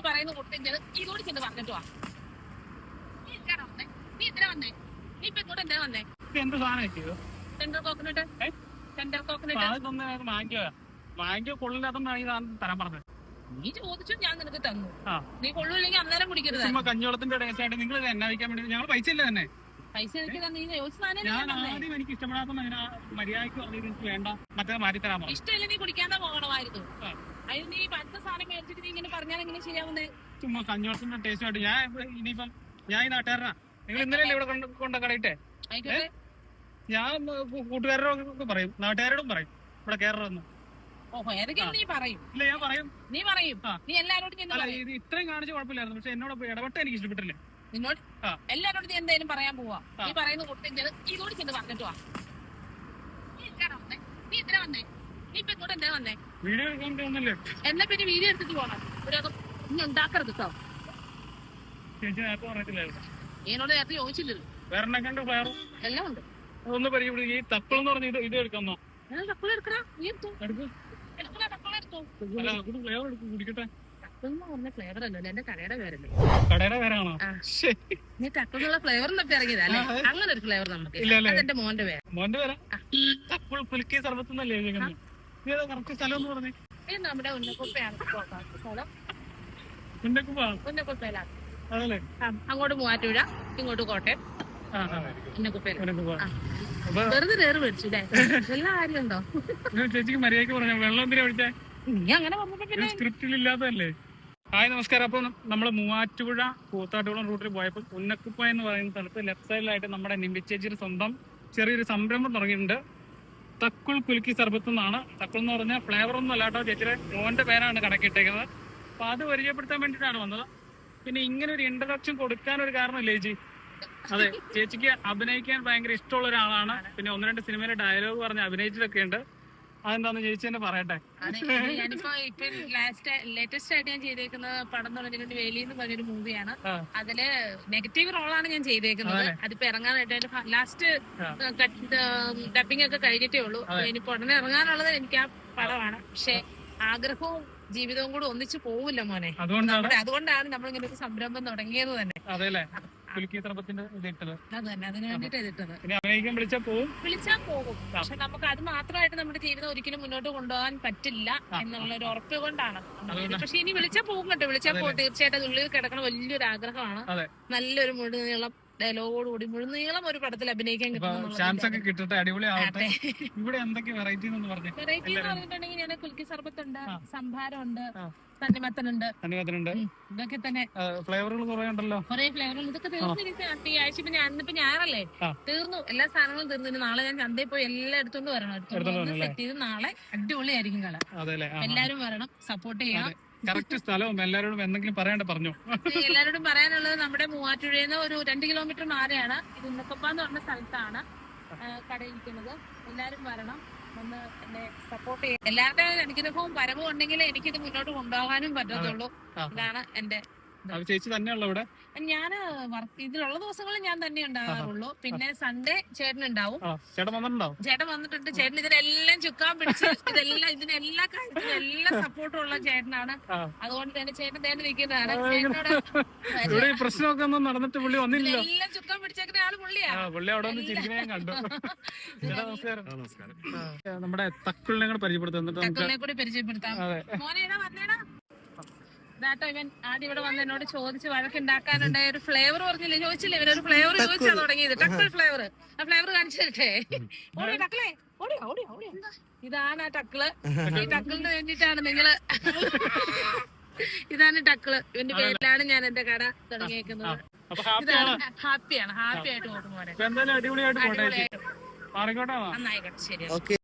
നീ പറയുന്ന കുട്ടിന്റെ ഇതോട് ചെന്ന് പറഞ്ഞിട്ട് വാ. നീ എന്തിനാ വന്നേ? നീ എന്തിനാ വന്നേ? നീ ഇപ്പൊ ഇങ്ങോട്ട് എന്തിനാ വന്നേ? എന്ത് സാധനം കിട്ടിയത് ടെൻഡർ കോക്കനട്ട് സെൻട്രൽ കോക്കനട്ട് വാങ്ങിക്കോ. വാങ്ങിക്കോ കൊള്ളില്ലാത്തോണ്ടാണ് ഈ സാധനം തരാൻ പറഞ്ഞത്. നീ ചോദിച്ചു ഞാൻ നിനക്ക് തന്നു. ആ. നീ കൊള്ളൂല്ലെങ്കിൽ അന്നേരം കുടിക്കരുത്. കഞ്ഞോളത്തിന്റെ ടേസ്റ്റ് ആയിട്ട് നിങ്ങൾ എന്നാ വയ്ക്കാൻ വേണ്ടി ഞങ്ങൾ പൈസ ഇല്ല തന്നെ? പൈസ ഞാൻ. ആദ്യം എനിക്ക് ഇഷ്ടപ്പെടാത്ത മര്യാദയ്ക്ക് പറഞ്ഞത് എനിക്ക് വേണ്ട. മറ്റേ മാറ്റി തരാമോ ഇഷ്ടമല്ല നീ കുടിക്കാതെ പോകണമായിരുന്നു. അതിന് നീ പച്ച സാധനം മേടിച്ചിട്ട് നീ ഇങ്ങനെ പറഞ്ഞാൽ എങ്ങനെ ശരിയാവുന്നേ? ചുമ്മാ കഞ്ഞോളത്തിന്റെ ടേസ്റ്റ് ആയിട്ട് ഞാൻ ഇനിയിപ്പം ഞാൻ ഈ നാട്ടുകാരനാ. നിങ്ങൾ ഇന്നലെ ഇവിടെ കൊണ്ട് കടയിട്ടെ? ഞാൻ കൂട്ടുകാരോടൊക്കെ പറയും. നാട്ടുകാരോടും പറയും. ഇവിടെ കയറണമെന്ന് ഓഹോ ഏതൊക്കെയാണ് നീ പറയും? ഇല്ല ഞാൻ പറയും. നീ പറയും. ആ. നീ എല്ലാരോടും ചെന്ന് അല്ല പറയും. ഇത് ഇത്രയും കാണിച്ച കുഴപ്പമില്ലായിരുന്നു. പക്ഷെ എന്നോട് ഇടപെട്ട എനിക്ക് ഇഷ്ടപ്പെട്ടില്ല? നിന്നോട്. എല്ലാരോടും നീ എന്തായാലും പറയാൻ പോവാ. നീ പറയുന്ന കുട്ടിന്റെ ഇതോട് ചെന്ന് പറഞ്ഞിട്ട് വാ. നീ എന്തിനാ വന്നേ? നീ എന്തിനാ വന്നേ? നീ ഇപ്പൊ ഇങ്ങോട്ട് എന്തിനാ വന്നേ? വീഡിയോ എന്നാ പിന്നെ വീഡിയോ എടുത്തിട്ട് പോണം. ഒരു ഇനി ഉണ്ടാക്കരുത് കേട്ടോ ചേച്ചി നേരത്തെ പറഞ്ഞിട്ടില്ലായിരുന്നു. എന്നോട് നേരത്തെ ചോദിച്ചില്ലല്ലോ. വേറെ. എല്ലാം ഉണ്ട്. ഒന്ന് പരിചയപ്പെടുത്തി ഈ തപ്പിൾ എന്ന് പറഞ്ഞ ഇത് ഇത് എടുക്കാന്നോ ഞാൻ തക്കുള എടുക്കടാ. നീ എടുത്തോ. എടുക്ക്. എടുക്കും കുടിക്കട്ടെ. ഫ്ലേവർ അല്ലല്ലോ എന്റെ കടയുടെ പേരല്ലേ? കടയുടെ പേരാണോ? ശരി. നീ ഫ്ലേവർ എന്നൊക്കെ ഇറങ്ങിയതാ അല്ലേ? ആ, അതെ. അങ്ങനെ ഒരു ഫ്ലേവർ നമുക്ക്. ഇല്ല, അതെന്റെ മോന്റെ പേര്. മോന്റെ പേരാ? തപ്പിൾ പുലുക്കി സർബത്തുന്നല്ലേ എഴുതിയേക്കുന്നത് നീ ഏതാ കറക്റ്റ് സ്ഥലം എന്ന് പറഞ്ഞേ? ഇത് നമ്മുടെ ഉന്നക്കുപ്പയാണ് സ്ഥലം? മുന്നേക്ക് പോവാം ഉന്നക്കുപ്പയിലാണ്. അതല്ലേ? ആ, അങ്ങോട്ട് മൂവാറ്റുപുഴ ഇങ്ങോട്ട് കോട്ടയം. വെറുതെ കയറി മേടിച്ചു എല്ലാ കാര്യമുണ്ടോ ചേച്ചിക്ക് മര്യാദയ്ക്ക് പറഞ്ഞ വെള്ളം എന്തിനാ വിളിച്ചേ നീ അങ്ങനെ സ്ക്രിപ്റ്റിൽ ഇല്ലാത്തതല്ലേ? ഹായ് നമസ്കാരം. അപ്പോൾ നമ്മൾ മൂവാറ്റുപുഴ കൂത്താട്ടുകുളം റൂട്ടിൽ പോയപ്പോൾ ഉന്നക്കുപ്പ എന്ന് പറയുന്ന സ്ഥലത്ത് ലെഫ്റ്റ് സൈഡിലായിട്ട് നമ്മുടെ നിമ്പിച്ചേച്ചിയുടെ സ്വന്തം ചെറിയൊരു സംരംഭം തുടങ്ങിയിട്ടുണ്ട്. തക്കുൾ കുലുക്കി സർബത്ത് എന്നാണ്. തക്കുൾ എന്ന് പറഞ്ഞാൽ ഫ്ലേവർ ഒന്നും അല്ല കേട്ടോ ചേച്ചിയുടെ മോന്റെ പേരാണ് കണക്കിട്ടേക്കുന്നത്. അപ്പൊ അത് പരിചയപ്പെടുത്താൻ വേണ്ടിയിട്ടാണ് വന്നത്. പിന്നെ ഇങ്ങനെ ഒരു ഇൻട്രഡക്ഷൻ കൊടുക്കാൻ ഒരു കാരണമില്ലേ ചേച്ചി? അതെ ചേച്ചിക്ക് അഭിനയിക്കാൻ ഭയങ്കര ഇഷ്ടമുള്ള ഒരാളാണ്. പിന്നെ ഒന്ന് രണ്ട് സിനിമയിലെ ഡയലോഗ് പറഞ്ഞ് അഭിനയിച്ചതൊക്കെ ഉണ്ട്. അതെന്താന്ന് ചേച്ചി തന്നെ പറയട്ടെ. ഞാനിപ്പോ ഇപ്പൊ ലാസ്റ്റ് ലേറ്റസ്റ്റ് ആയിട്ട് ഞാൻ ചെയ്തേക്കുന്ന പടം എന്ന് പറഞ്ഞിട്ട് വേലി എന്ന് പറഞ്ഞൊരു മൂവിയാണ്. അതിൽ നെഗറ്റീവ് റോളാണ് ഞാൻ ചെയ്തേക്കുന്നത്? അതിപ്പോ ഇറങ്ങാനായിട്ട് ലാസ്റ്റ് ഡബിങ് ഒക്കെ കഴിഞ്ഞിട്ടേ ഉള്ളൂ. ഇനിയിപ്പോ ഉടനെ ഇറങ്ങാനുള്ളത് എനിക്ക് ആ പടമാണ്. പക്ഷെ ആഗ്രഹവും ജീവിതവും കൂടെ ഒന്നിച്ചു പോവില്ല മോനെ. അതുകൊണ്ടാണ്. ഇങ്ങനെ ഒരു സംരംഭം തുടങ്ങിയത് തന്നെ. അതെല്ലേ കുലുക്കി സർബത്തിന്റെ ഇത് ഇട്ടത്. അത് തന്നെ അതിന് വേണ്ടിട്ട് ഇതിട്ടത് പിന്നെ അഭിനയിക്കാൻ വിളിച്ചാൽ പോവും. വിളിച്ചാൽ പോകും. പക്ഷെ നമുക്ക് അത് മാത്രമായിട്ട് നമ്മുടെ ജീവിതം ഒരിക്കലും മുന്നോട്ട് കൊണ്ടുപോകാൻ പറ്റില്ല എന്നുള്ള ഒരു ഉറപ്പ് കൊണ്ടാണ്. പക്ഷെ ഇനി വിളിച്ചാൽ പോകും കേട്ടോ. വിളിച്ചാൽ പോകും തീർച്ചയായിട്ടും ഉള്ളിൽ കിടക്കണ വലിയൊരു ആഗ്രഹമാണ്. നല്ലൊരു മുഴുനീളം ഡയലോഗോടുകൂടി മുഴുനീളം ഒരു പടത്തിൽ അഭിനയിക്കാൻ ചാൻസ് ഒക്കെ കിട്ടട്ടെ അടിപൊളി ആവട്ടെ ഇവിടെ എന്തൊക്കെ വെറൈറ്റി എന്ന് പറഞ്ഞു. വെറൈറ്റി എന്ന്. പറഞ്ഞിട്ടുണ്ടെങ്കിൽ ഞാൻ കുൽക്കി സർബത്തുണ്ട്. സംഭാരമുണ്ട്. തണ്ണിമത്തനുണ്ട്. ഉം. ഇതൊക്കെ തന്നെ. ഫ്ലേവറുകൾ കുറെ ഉണ്ടല്ലോ. കുറെ ഫ്ലേവറുകൾ ഇതൊക്കെ തീർന്നിരിക്കും ഈ ആഴ്ച ഇപ്പൊ ഞാൻ ഇന്നിപ്പോ ഞായറല്ലേ? തീർന്നു. എല്ലാ സാധനങ്ങളും തീർന്നു. നാളെ ഞാൻ ചന്തയിൽ പോയി എല്ലാം എടുത്തോണ്ട് വരണം. എടുത്തോണ്ട് സെറ്റ് ചെയ്ത് നാളെ അടിപൊളിയായിരിക്കും കട എല്ലാരും വരണം. സപ്പോർട്ട് ചെയ്യണം. കറക്റ്റ് സ്ഥലവും എല്ലാരോടും എന്തെങ്കിലും പറയാണ്ട് പറഞ്ഞു. എല്ലാരോടും പറയാനുള്ളത് നമ്മുടെ മൂവാറ്റുപുഴയിൽ നിന്ന് ഒരു രണ്ട് കിലോമീറ്റർ മാറിയാണ്. ഇത് ഉന്നക്കപ്പ എന്ന് പറഞ്ഞ സ്ഥലത്താണ് കടയിരിക്കുന്നത് എല്ലാരും വരണം. ഒന്ന് എന്നെ സപ്പോർട്ട് ചെയ്യും. എല്ലാവരുടെയും അനുഗ്രഹവും വരവും ഉണ്ടെങ്കിൽ എനിക്കിത് മുന്നോട്ട് കൊണ്ടുപോകാനും പറ്റത്തുള്ളൂ. ഇതാണ് എന്റെ ചേച്ചി തന്നെയുള്ള ഇവിടെ? ഞാൻ വർക്ക് ഇതിലുള്ള ദിവസങ്ങളിൽ ഞാൻ തന്നെ ഉണ്ടാകാറുള്ളൂ. പിന്നെ സൺഡേ ചേട്ടൻ ഉണ്ടാവും. ആ ചേട്ടൻ വന്നിട്ടുണ്ടാവും ചേട്ടൻ വന്നിട്ടുണ്ട്. ചേട്ടൻ ഇതിനെല്ലാം ചുക്കാൻ പിടിച്ച് ഇതെല്ലാം ഇതിന് എല്ലാ കാര്യത്തിനും എല്ലാ സപ്പോർട്ടും ഉള്ള ചേട്ടനാണ്. അതുകൊണ്ട് തന്നെ ചേട്ടൻ തന്നെ നിൽക്കുന്നതാണ്. ചേട്ടനോട് പ്രശ്നമൊക്കെ ഒന്നും നടന്നിട്ട് പുള്ളി വന്നില്ല എല്ലാം ചുക്കാൻ പിടിച്ചേക്കുന്ന ആൾ പുള്ളിയാ ആ പുള്ളി അവിടെ വന്ന് ചിരിക്കുന്ന കണ്ടു. നമസ്കാരം. നമസ്കാരം. നമ്മുടെ തക്കുളിനെ കൂടെ പരിചയപ്പെടുത്താം. തക്കുളിനെ കൂടി പരിചയപ്പെടുത്താം. മോനെ ഏതാ വന്നേടാ. ഇതാട്ടോ ഇവൻ ആദ്യം ഇവിടെ വന്ന് എന്നോട് ചോദിച്ച് വഴക്കുണ്ടാക്കാനുണ്ടായ ഒരു ഫ്ലേവർ പറഞ്ഞില്ലേ? ചോദിച്ചില്ലേ? ഇവനൊരു ഫ്ലേവർ ചോദിച്ചാ തുടങ്ങിയത്. ടക്കിൾ ഫ്ലേവർ ആ ഫ്ലേവർ കാണിച്ചു തരട്ടെ ഓടിയോ ടക്കിളെ ഓടിയോ ഓടിയോ ഓടിയോ. ഇതാണ് ആ ടക്കിൾ ഈ ടക്കളിന് വേണ്ടിട്ടാണ് നിങ്ങൾ ഇതാണ് ടക്കൾ ഇവന്റെ പേരിലാണ് ഞാൻ എന്റെ കട തുടങ്ങിയേക്കുന്നത്. ഇതാണ് ഹാപ്പിയാണ്. ഹാപ്പി ആയിട്ട് ഓടും മോനെ. ഇപ്പൊ എന്തായാലും അടിപൊളിയായിട്ട് നന്നായിക്കോട്ടെ. ശരി ഓക്കെ.